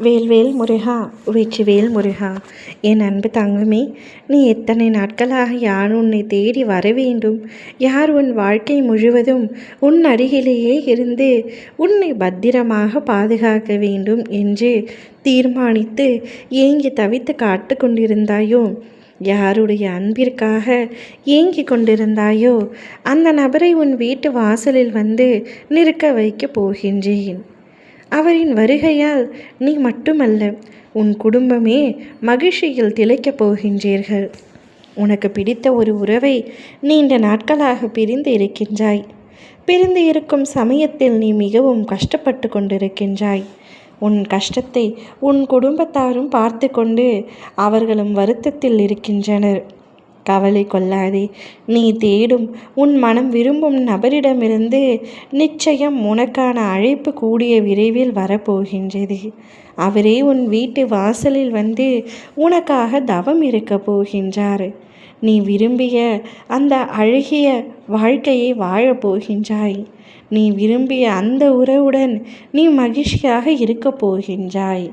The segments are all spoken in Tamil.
வேல்வேல் முருகா வெற்றிவேல் முருகா என் அன்பு தங்கமே நீ எத்தனை நாட்களாக யார் உன்னை தேடி வர வேண்டும்? யார் உன் வாழ்க்கை முழுவதும் உன் அருகிலேயே இருந்து உன்னை பத்திரமாக பாதுகாக்க வேண்டும் என்று தீர்மானித்து ஏங்கி தவித்து காத்து கொண்டிருந்தாயோ? யாருடைய அன்பிற்காக ஏங்கி கொண்டிருந்தாயோ? அந்த நபரை உன் வீட்டு வாசலில் வந்து நிற்க வைக்கப் போகின்றேன். அவரின் வருகையால் நீ மட்டுமல்ல உன் குடும்பமே மகிழ்ச்சியில் திளைக்கப் போகின்றீர்கள். உனக்கு பிடித்த ஒரு உறவை நீண்ட நாட்களாக பிரிந்து இருக்கின்றாய். பிரிந்து இருக்கும் சமயத்தில் நீ மிகவும் கஷ்டப்பட்டு கொண்டிருக்கின்றாய். உன் கஷ்டத்தை உன் குடும்பத்தாரும் பார்த்து கொண்டு அவர்களும் வருத்தத்தில் இருக்கின்றனர். கவலை கொள்ளாதே. நீ தேடும் உன் மனம் விரும்பும் நபரிடமிருந்து நிச்சயம் உனக்கான அழைப்பு கூடிய விரைவில் வரப்போகின்றது. அவரே உன் வீட்டு வாசலில் வந்து உனக்காக தவம் இருக்கப் போகின்றார். நீ விரும்பிய அந்த அழகிய வாழ்க்கையை வாழப் போகின்றாய். நீ விரும்பிய அந்த உறவுடன் நீ மகிழ்ச்சியாக இருக்கப் போகின்றாய்.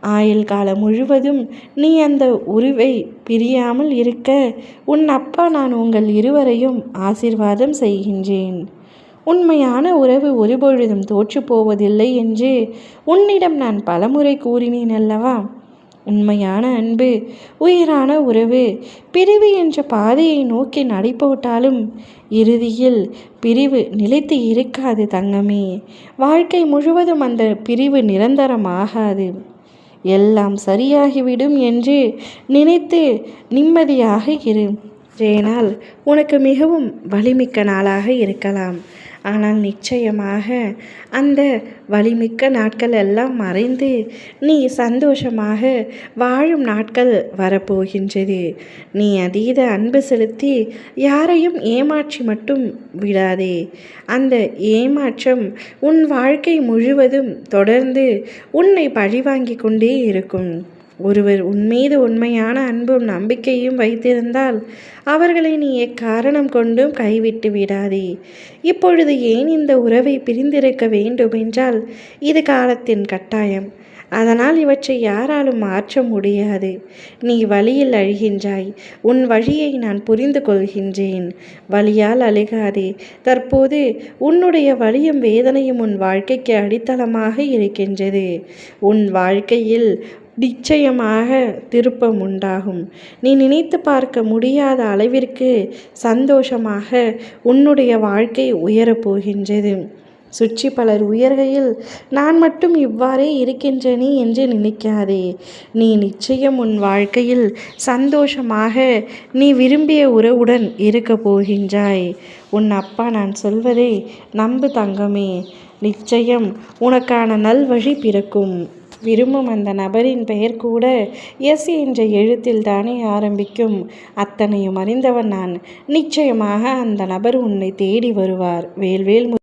ஆயுள் காலம் முழுவதும் நீ அந்த உருவை பிரியாமல் இருக்க உன் அப்பா நான் உங்கள் இருவரையும் ஆசிர்வாதம் செய்கின்றேன். உண்மையான உறவு ஒருபொழுதும் தோற்று போவதில்லை என்று உன்னிடம் நான் பலமுறை கூறினேன் அல்லவா? உண்மையான அன்பு உயிரான உறவு பிரிவு என்ற பாதையை நோக்கி நடைபோட்டாலும் இறுதியில் பிரிவு நிலைத்து இருக்காது தங்கமே. வாழ்க்கை முழுவதும் அந்த பிரிவு நிரந்தரமாகாது. எல்லாம் சரியாகிவிடும் என்று நினைத்து நிம்மதியாக இரு ஏனால் உனக்கு மிகவும் வலிமிக்க நாளாக இருக்கலாம். ஆனால் நிச்சயமாக அந்த வலிமிக்க நாட்கள் எல்லாம் மறைந்து நீ சந்தோஷமாக வாழும் நாட்கள் வரப்போகின்றது. நீ அதீத அன்பு செலுத்தி யாரையும் ஏமாற்றி மட்டும் விடாதே. அந்த ஏமாற்றம் உன் வாழ்க்கை முழுவதும் தொடர்ந்து உன்னை பழிவாங்கி கொண்டே இருக்கும். ஒருவர் உன்மீது உண்மையான அன்பும் நம்பிக்கையும் வைத்திருந்தால் அவர்களை நீ எக்காரணம் கொண்டும் கைவிட்டு விடாதே. இப்பொழுது ஏன் இந்த உறவை பிரிந்திருக்க வேண்டும் என்றால் இது காலத்தின் கட்டாயம். அதனால் இவற்றை யாராலும் மாற்ற முடியாது. நீ வழியில் அழுகின்றாய். உன் வழியை நான் புரிந்து கொள்கின்றேன். வழியால் அழுகாதே. தற்போது உன்னுடைய வழியும் வேதனையும் உன் வாழ்க்கைக்கு அடித்தளமாக இருக்கின்றது. உன் வாழ்க்கையில் நிச்சயமாக திருப்பம் உண்டாகும் நீ நினைத்து பார்க்க முடியாத அளவிற்கு சந்தோஷமாக உன்னுடைய வாழ்க்கை உயரப்போகின்றது சுற்றி பலர் உயர்கையில் நான் மட்டும் இவ்வாறே இருக்கின்றனே என்று நினைக்காதே. நீ நிச்சயம் உன் வாழ்க்கையில் சந்தோஷமாக நீ விரும்பிய உறவுடன் இருக்க போகின்றாய். உன் அப்பா நான் சொல்வதே நம்பு தங்கமே. நிச்சயம் உனக்கான நல்வழி பிறக்கும். விரும்பும் அந்த நபரின் பெயர் கூட எஸ் என்ற எழுத்தில் தானே ஆரம்பிக்கும். அத்தனையும் அறிந்தவன் நான். நிச்சயமாக அந்த நபர் உன்னை தேடி வருவார். வேல்வேல்